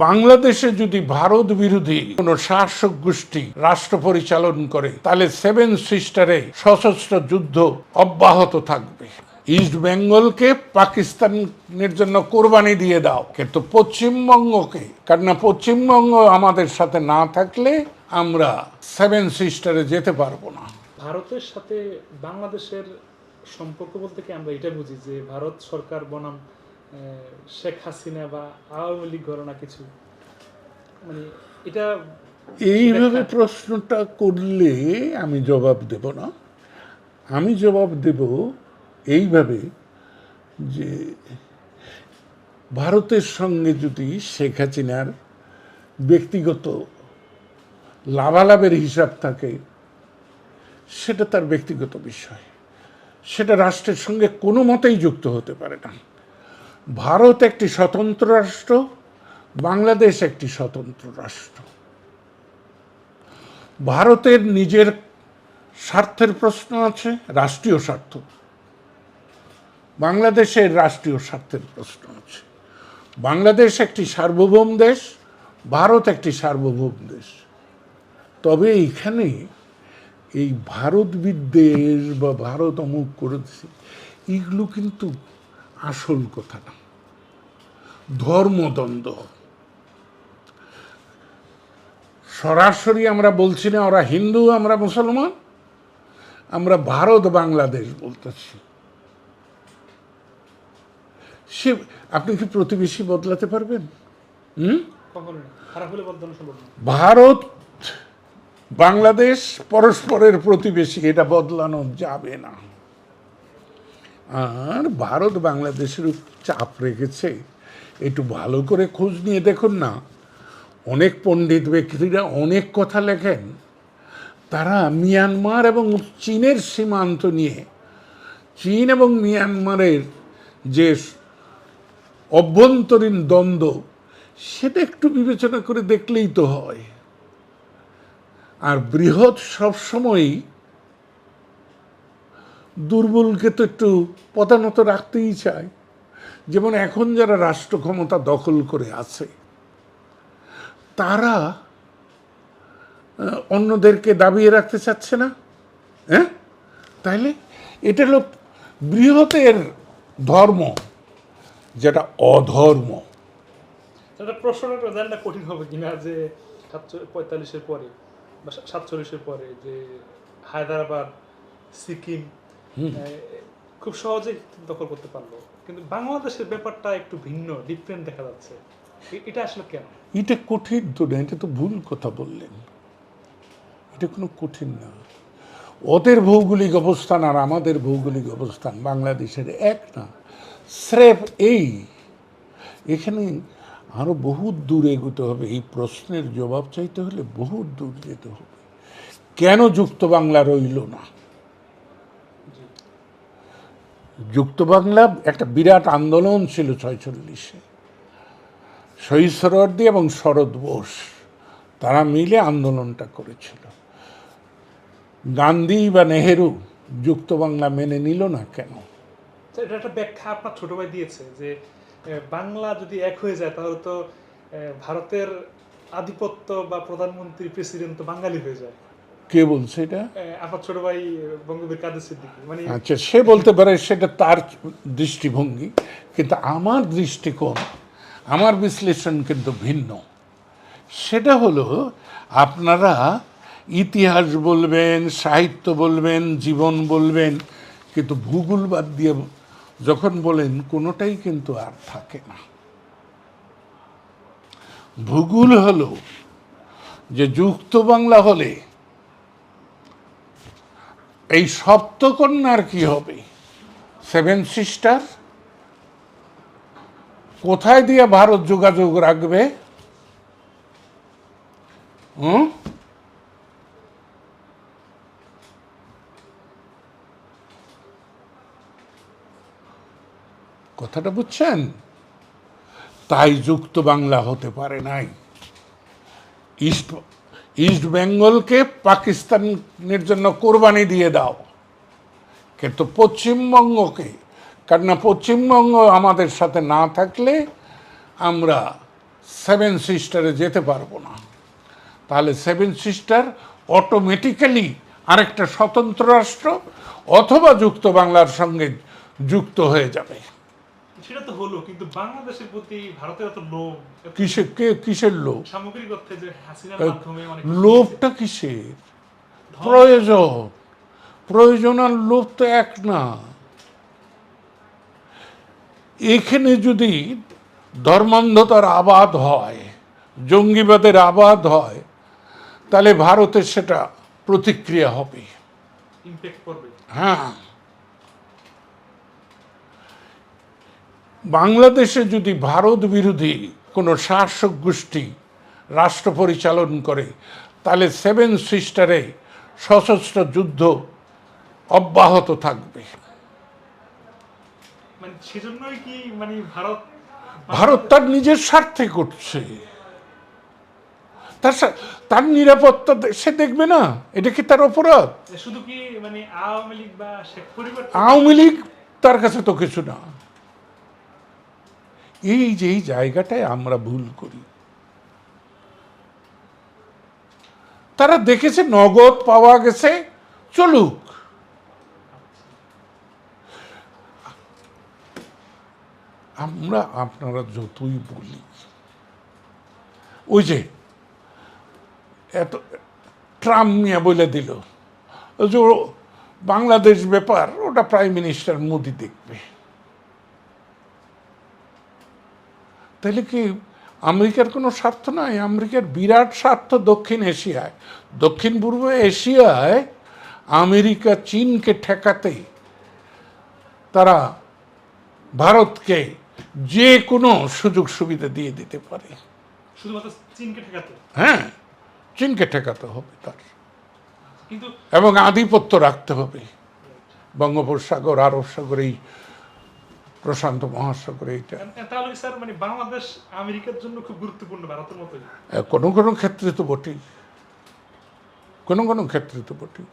বাংলাদেশে যদি ভারত বিরোধী কোনো শাসক গোষ্ঠী রাষ্ট্র পরিচালন করে, তাহলে সেভেন সিস্টারে সশস্ত্র যুদ্ধ অব্যাহত থাকবে। ইস্ট বেঙ্গলকে পাকিস্তানের জন্য কোরবানি দিয়ে দাও। কিন্তু পশ্চিমবঙ্গকে, কারণ না পশ্চিমবঙ্গ আমাদের সাথে না থাকলে আমরা সেভেন সিস্টারে যেতে পারব না। ভারতের সাথে বাংলাদেশের সম্পর্ক বলতে কি আমরা এটা বুঝি যে ভারত সরকার বনাম শেখ হাসিনা বা আওয়ামী লীগ ঘটনা কিছু? মানে এটা এইভাবে প্রশ্নটা করলে আমি জবাব দেব না। আমি জবাব দেব এইভাবে যে ভারতের সঙ্গে যদি শেখ হাসিনার ব্যক্তিগত লাভালাভের হিসাব থাকে সেটা তার ব্যক্তিগত বিষয়। সেটা রাষ্ট্রের সঙ্গে কোনো মতেই যুক্ত হতে পারে না। ভারত একটি স্বতন্ত্র রাষ্ট্র, বাংলাদেশ একটি স্বতন্ত্র রাষ্ট্র। ভারতের নিজের স্বার্থের প্রশ্ন আছে, রাষ্ট্রীয় স্বার্থ। বাংলাদেশের রাষ্ট্রীয় স্বার্থের প্রশ্ন আছে। বাংলাদেশ একটি সার্বভৌম দেশ, ভারত একটি সার্বভৌম দেশ। তবে এইখানে এই ভারত বিদ্বেষ বা ভারত অমুক করেছে, এগুলো কিন্তু আসল কথা ধর্মদ্বন্দ্ব। সরাসরি আমরা বলছি না ওরা হিন্দু আমরা মুসলমান আমরা ভারত বাংলাদেশ বলতেছি। সে আপনি কি প্রতিবেশী বদলাতে পারবেন? হুম? ভারত বাংলাদেশ পরস্পরের প্রতিবেশী এটা বদলানো যাবে না। আর ভারত বাংলাদেশের চাপ রেখেছে। একটু ভালো করে খোঁজ নিয়ে দেখুন না। অনেক পণ্ডিত ব্যক্তিরা অনেক কথা লেখেন। তারা মিয়ানমার এবং চীনের সীমান্ত নিয়ে, চীন এবং মিয়ানমারের যে অভ্যন্তরীণ দ্বন্দ্ব, সেটা একটু বিবেচনা করে দেখলেই তো হয়। আর বৃহৎ সবসময়ই দুর্বলকে তো একটু পদানত রাখতেই চায়। যেমন এখন যারা রাষ্ট্র ক্ষমতা দখল করে আছে, তারা অন্যদেরকে দাবিয়ে রাখতে চাচ্ছে না? হ্যাঁ? তাইলে এটা হলো বৃহতের ধর্ম, যেটা অধর্ম। প্রশ্নটা রেজাল্টটা কঠিন হবে কিনা যে পঁয়তাল্লিশের পরে বা সাতচল্লিশের পরে যে হায়দ্রাবাদ, সিকিম খুব সহজেই দখল করতে পারল। কিন্তু বাংলাদেশের ব্যাপারটা একটু ভিন্ন ডিফারেন্ট দেখা যাচ্ছে। এটা আসলে কেন? এটা কঠিন তো না এটা তো ভুল কথা বললেন। এটা কোনো কঠিন না। ওদের ভৌগোলিক অবস্থান আর আমাদের ভৌগোলিক অবস্থান বাংলাদেশের এক না। স্রেফ এই। এখানে আরও বহুত দূর এগোতে হবে এই প্রশ্নের জবাব চাইতে হলে বহুত দূর যেতে হবে। কেন যুক্ত বাংলা রইল না? যুক্ত বাংলা একটা বিরাট আন্দোলন ছিল ছয়চল্লিশে। শহীদ সরোয়ার্দী এবং শরৎ বোস, তারা মিলে আন্দোলনটা করেছিল। গান্ধী বা নেহেরু যুক্ত বাংলা মেনে নিল না কেন? এটা একটা ব্যাখ্যা আপনার ছোট ভাই দিয়েছে যে বাংলা যদি এক হয়ে যায়, তাহলে তো ভারতের আধিপত্য বা প্রধানমন্ত্রী, প্রেসিডেন্ট তো বাঙালি হয়ে যায়। কে বলছে এটা? আপনার ছোট ভাই বঙ্গবীর কাদের সিদ্দিকী? মানে আচ্ছা সে বলতে পারে সেটা তার দৃষ্টিভঙ্গি কিন্তু আমার দৃষ্টিকোণ আমার বিশ্লেষণ কিন্তু ভিন্ন। সেটা হলো আপনারা ইতিহাস বলবেন সাহিত্য বলবেন জীবন বলবেন কিন্তু ভূগোল বাদ দিয়ে যখন বলেন কোনোটাই কিন্তু আর থাকে না। ভূগোল হলো যে যুক্ত বাংলা হলে এই সপ্তকন্যার কি হবে? সেভেন সিস্টার কোথায় দিয়ে ভারত যোগাযোগ রাখবে? হুম? কথাটা বুঝছেন? তাই যুক্ত বাংলা হতে পারে নাই। ইস্ট ইস্ট বেঙ্গলকে পাকিস্তানের জন্য কোরবানি দিয়ে দাও। কিন্তু পশ্চিমবঙ্গকে, কারণ না, পশ্চিমবঙ্গ আমাদের সাথে না থাকলে আমরা সেভেন সিস্টারে যেতে পারব না। তাহলে সেভেন সিস্টার অটোমেটিক্যালি আরেকটা স্বতন্ত্র রাষ্ট্র অথবা যুক্ত বাংলার সঙ্গে যুক্ত হয়ে যাবে। সেটা তো হলো কিন্তু বাংলাদেশের প্রতি ভারতের এত লোভ এত কিসে কে কিসের লোভ? সামগ্রিক অর্থে যে হাসিনার মাধ্যমে অনেক লোভটা কিসের? প্রয়োজন। প্রয়োজন আর লোভ তো এক না। এখানে যদি ধর্মান্ধতার আবাদ হয় জঙ্গিবাদের আবাদ হয় তাহলে ভারতের সেটা প্রতিক্রিয়া হবে। হ্যাঁ। বাংলাদেশে যদি ভারত বিরোধী কোনো শাসক গোষ্ঠী রাষ্ট্র পরিচালন করে তাহলে সেভেন সিস্টারে সশস্ত্র যুদ্ধ অব্যাহত থাকবে। মানে মানে ভারত তার নিজের স্বার্থে করছে। তার তার নিরাপত্তা সে দেখবে না এটা কি তার অপরাধ? শুধু কি মানে আওয়ামী লীগ বা আওয়ামী লীগ তার কাছে তো কিছু না। এই যে এই জায়গাটায় আমরা ভুল করি। তারা দেখেছে নগদ পাওয়া গেছে, চলুক। আমরা আপনারা যতই বলি, ওই যে এত ট্রাম্প নিয়ে বলে দিল যে বাংলাদেশ ব্যাপার, ওটা প্রাইম মিনিস্টার মোদি দেখবে। তাহলে কি আমেরিকার কোনো স্বার্থ নাই? আমেরিকার বিরাট স্বার্থ দক্ষিণ এশিয়ায়। দক্ষিণ পূর্ব এশিয়ায় আমেরিকা চীনকে ঠেকাতে তারা ভারতকে যে কোনো সুযোগ সুবিধা দিয়ে দিতে পারে। হ্যাঁ চীনকে ঠেকাতে হবে তার। এবং আধিপত্য রাখতে হবে। বঙ্গোপসাগর আরব সাগর এই প্রশান্ত মহাসাগর এইটা। তাহলে কি স্যার মানে বাংলাদেশ আমেরিকার জন্য খুব গুরুত্বপূর্ণ ভারতের মতোই। কোনো কোনো ক্ষেত্রে তো বটেই। কোনো কোনো ক্ষেত্রে তো বটেই।